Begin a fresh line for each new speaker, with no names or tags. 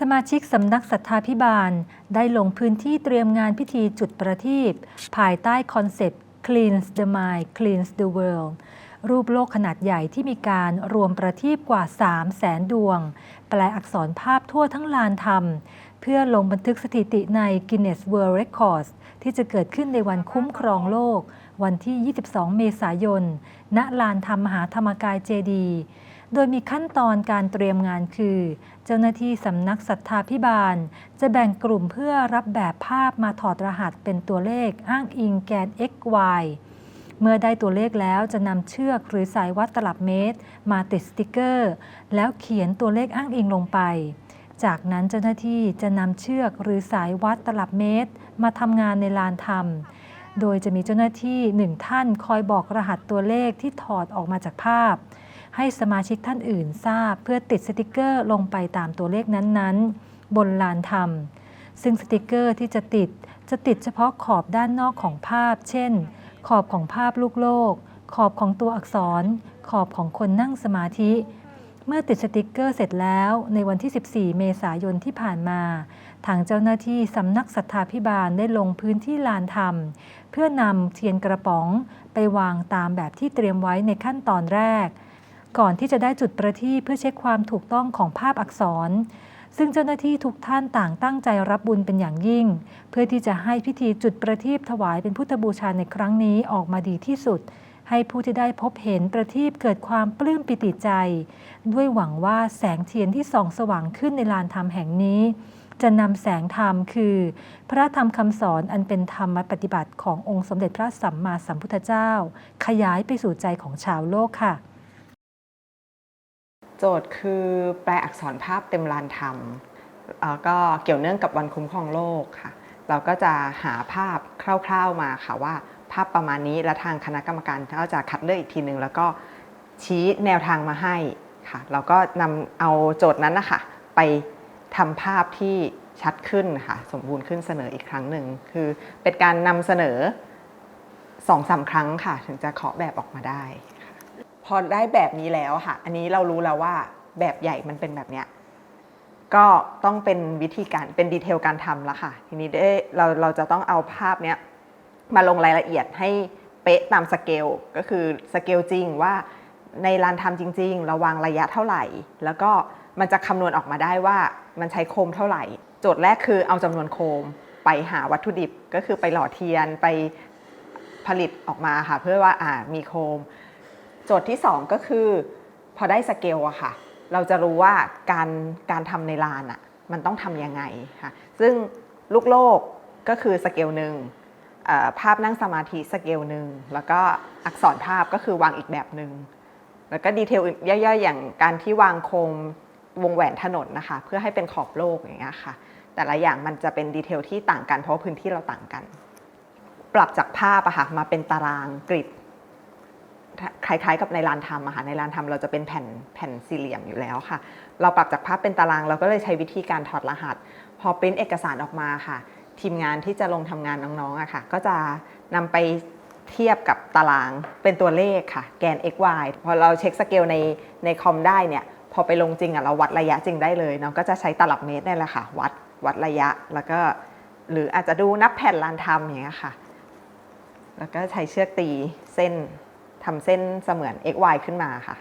สมาชิกสำนักศรัทธาพิบาล ได้ลงพื้นที่เตรียมงานพิธีจุดประทีปภายใต้คอนเซปต์ Cleans the Mind Cleans the World รูปโลกขนาดใหญ่ที่มีการรวมประทีปกว่า 3 0 0แสนดวง แปลอักษรภาพทั่วทั้งลานธรรม เพื่อลงบันทึกสถิติใน Guinness World Records ที่จะเกิดขึ้นในวันคุ้มครองโลก วันที่ 22 เมษายน ณ ลานธรรมมหาธรรมกายเจดีย์ โดยมีขั้นตอนการเตรียมงานคือ เจ้าหน้าที่สำนักศรัทธาพิบาล จะแบ่งกลุ่มเพื่อรับแบบภาพมาถอดรหัสเป็นตัวเลขอ้างอิงแกน x y เมื่อได้ตัวเลขแล้วจะนำเชือกหรือสายวัดตลับเมตร มาติดสติกเกอร์ แล้วเขียนตัวเลขอ้างอิงลงไป จากนั้นเจ้าหน้าที่จะนำเชือกหรือสายวัดตลับเมตร มาทำงานในลานธรรมโดยจะมีเจ้าหน้าที่หนึ่งท่านคอยบอกรหัสตัวเลขที่ถอดออกมาจากภาพ ให้สมาชิกท่านอื่นทราบ เพื่อติดสติกเกอร์ลงไปตามตัวเลขนั้นๆ บนลานธรรม ซึ่งสติกเกอร์ที่จะติดจะติดเฉพาะขอบด้านนอกของภาพ เช่น ขอบของภาพลูกโลก ขอบของตัวอักษร ขอบของคนนั่งสมาธิเมื่อติดสติกเกอร์เสร็จแล้วในวันที่ 14 เมษายนที่ผ่านมา ทางเจ้าหน้าที่สำนักศรัทธาพิบาลได้ลงพื้นที่ลานธรรม เพื่อนำเทียนกระป๋องไปวางตามแบบที่เตรียมไว้ในขั้นตอนแรก ก่อนที่จะได้จุดประทีปเพื่อเช็คความถูกต้องของภาพอักษร ซึ่งเจ้าหน้าที่ทุกท่านต่างตั้งใจรับบุญเป็นอย่างยิ่ง เพื่อที่จะให้พิธีจุดประทีปถวายเป็นพุทธบูชาในครั้งนี้ออกมาดีที่สุด ให้ผู้ที่ได้พบเห็นประทีปเกิดความปลื้มปิติใจ ด้วยหวังว่าแสงเทียนที่ส่องสว่างขึ้นในลานธรรมแห่งนี้ จะนำแสงธรรมคือ พระธรรมคำสอนอันเป็นธรรมปฏิบัติขององค์สมเด็จพระสัมมาสัมพุทธเจ้า ขยายไปสู่ใจของชาวโลกค่ะ
โจทย์คือแปลอักษรภาพเต็มลานธรรมก็เกี่ยวเนื่องกับวันคุ้มครองโลกค่ะ เราก็จะหาภาพคร่าวๆมาค่ะว่า ภาพประมาณนี้และทางคณะกรรมการก็จะคัดเลือกอีกทีหนึ่งแล้วก็ชี้แนวทางมาให้ค่ะ เราก็นำเอาโจทย์นั้นนะคะไปทำภาพที่ชัดขึ้นค่ะสมบูรณ์ขึ้นเสนออีกครั้งหนึ่งคือเป็นการนำเสนอสองสามครั้งค่ะ ถึงจะเคาะแบบออกมาได้ อได้แบบนี้แล้วค่ะ อันนี้เรารู้แล้วว่าแบบใหญ่มันเป็นแบบเนี้ยก็ต้องเป็นวิธีการเป็นดีเทลการทำแล้วค่ะ ทีนี้ได้เราเราจะต้องเอาภาพเนี้ยมาลงรายละเอียดให้เป๊ะตามสเกลก็คือสเกลจริงว่าในลานทำจริงๆเราวางระยะเท่าไหร่ แล้วก็มันจะคำนวณออกมาได้ว่ามันใช้โคมเท่าไหร่ โจทย์แรกคือเอาจำนวนโคมไปหาวัตถุดิบก็คือไปหล่อเทียนไปผลิตออกมาค่ะ เพื่อว่าอ่ามีโคม โจทย์ที่ 2 ก็คือพอได้สเกลอะค่ะ เราจะรู้ว่าการการทำในลานอะมันต้องทำยังไงค่ะซึ่งลูกโลกก็คือสเกลหนึ่งภาพนั่งสมาธิสเกลหนึ่งแล้วก็อักษรภาพก็คือวางอีกแบบหนึ่งแล้วก็ดีเทลย่อยๆ อย่างการที่วางโคมวงแหวนถนนนะคะ เพื่อให้เป็นขอบโลกอย่างเงี้ยค่ะแต่ละอย่างมันจะเป็นดีเทลที่ต่างกันเพราะพื้นที่เราต่างกัน ปรับจากภาพอะค่ะมาเป็นตารางกริด คล้ายๆกับในลานทำอะค่ะในลานทำเราจะเป็นแผ่นแผ่นสี่เหลี่ยมอยู่แล้วค่ะ เราปรับจากภาพเป็นตารางเราก็เลยใช้วิธีการถอดรหัส พอปริ้นเอกสารออกมาค่ะ ทีมงานที่จะลงทำงานน้องๆอะค่ะ ก็จะนำไปเทียบกับตารางเป็นตัวเลขค่ะ แกน x y พอเราเช็คสเกลในในคอมได้เนี่ยพอไปลงจริงอะเราวัดระยะจริงได้เลยเนาะก็จะใช้ตลับเมตรนี่แหละค่ะวัดวัดระยะแล้วก็หรืออาจจะดูนับแผ่นลานทำอย่างเงี้ยค่ะ แล้วก็ใช้เชือกตีเส้น ทำเส้นเสมือน x y ขึ้นมาค่ะ